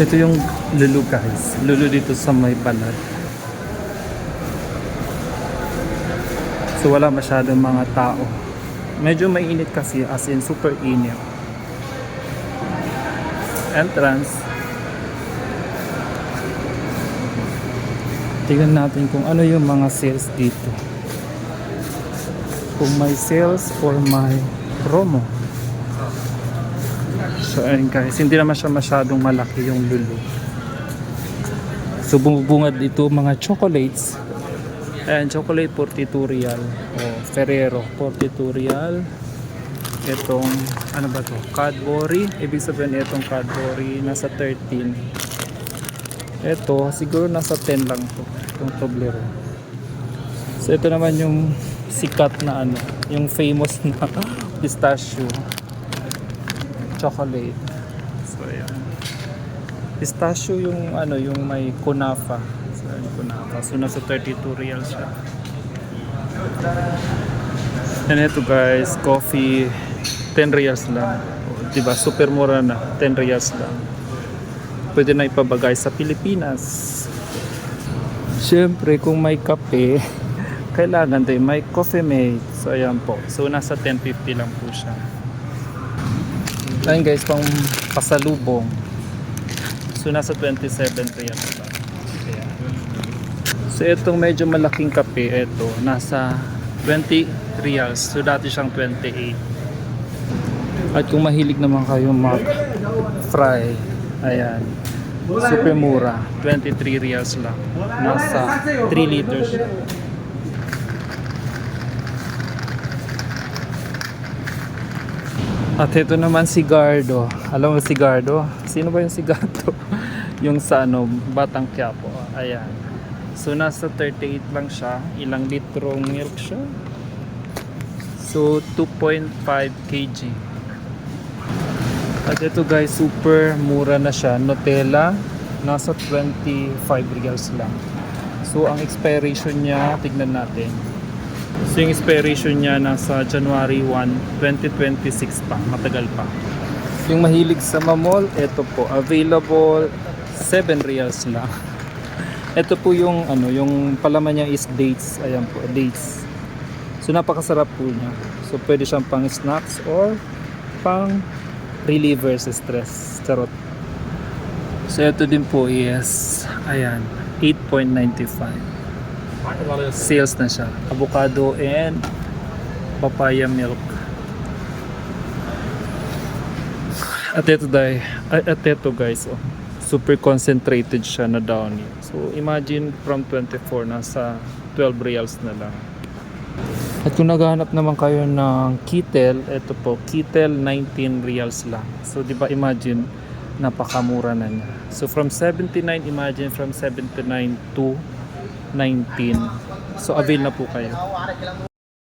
Ito yung lulu guys. Lulu dito sa may balat. So wala masyadong mga tao. Medyo mainit kasi as in super init. Entrance. Tingnan natin kung ano yung mga sales dito. Kung may sales or may promo. So ayun guys, hindi naman siya masyadong malaki yung lulu. So bumubungad dito mga chocolates. Ayan, chocolate 42 real. O, Ferrero 42 real. Itong, ano ba to? Cadbury. Ibig sabihin itong Cadbury nasa 13. Ito, siguro nasa 10 lang to. Itong Toblerone. So ito naman yung sikat na ano, yung famous na pistachio chocolate. So ayan. Pistachio yung ano, yung may kunafa. So ayan, kunafa. So nasa 32 real siya. And ito guys, coffee 10 reals lang. O, diba? Super mura na. 10 reals lang. Pwede na ipabagay sa Pilipinas. Siyempre, kung may kape, kailangan din may coffee mate. So ayan po. So nasa 10.50 lang po siya. Ayun guys, pang pasalubong. So nasa 27 reals pa. Ayan. So itong medyo malaking kape, ito, nasa 20 reals. So dati siyang 28. At kung mahilig naman kayo mag fry, ayan. Super mura, 23 reals lang. Nasa 3 liters. At ito naman si Gardo. Alam mo si Gardo? Sino ba yung si Gardo? yung sa ano, Batang Quiapo. Ayan. So nasa 38 lang siya. Ilang litrong milk siya? So 2.5 kg. At ito guys, super mura na siya. Nutella, nasa 25 reals lang. So ang expiration niya, tignan natin. So yung expiration niya nasa January 1, 2026 pa. Matagal pa. Yung mahilig sa mamol, ito po. Available 7 reals lang. Ito po yung ano, yung palaman niya is dates. Ayan po, dates. So napakasarap po niya. So pwede siyang pang snacks or pang reliever sa stress. Charot. So ito din po is ayan, 8.95. Sales na siya. Avocado and papaya milk. At ito dai, at ito guys, oh, super concentrated siya na downy. So imagine from 24 nasa 12 reals na lang. At kung naghahanap naman kayo ng Kitel, ito po, Kitel 19 reals lang. So, di ba imagine, napakamura na niya. So, from 79, imagine from 79 to 19. So, avail na po kayo.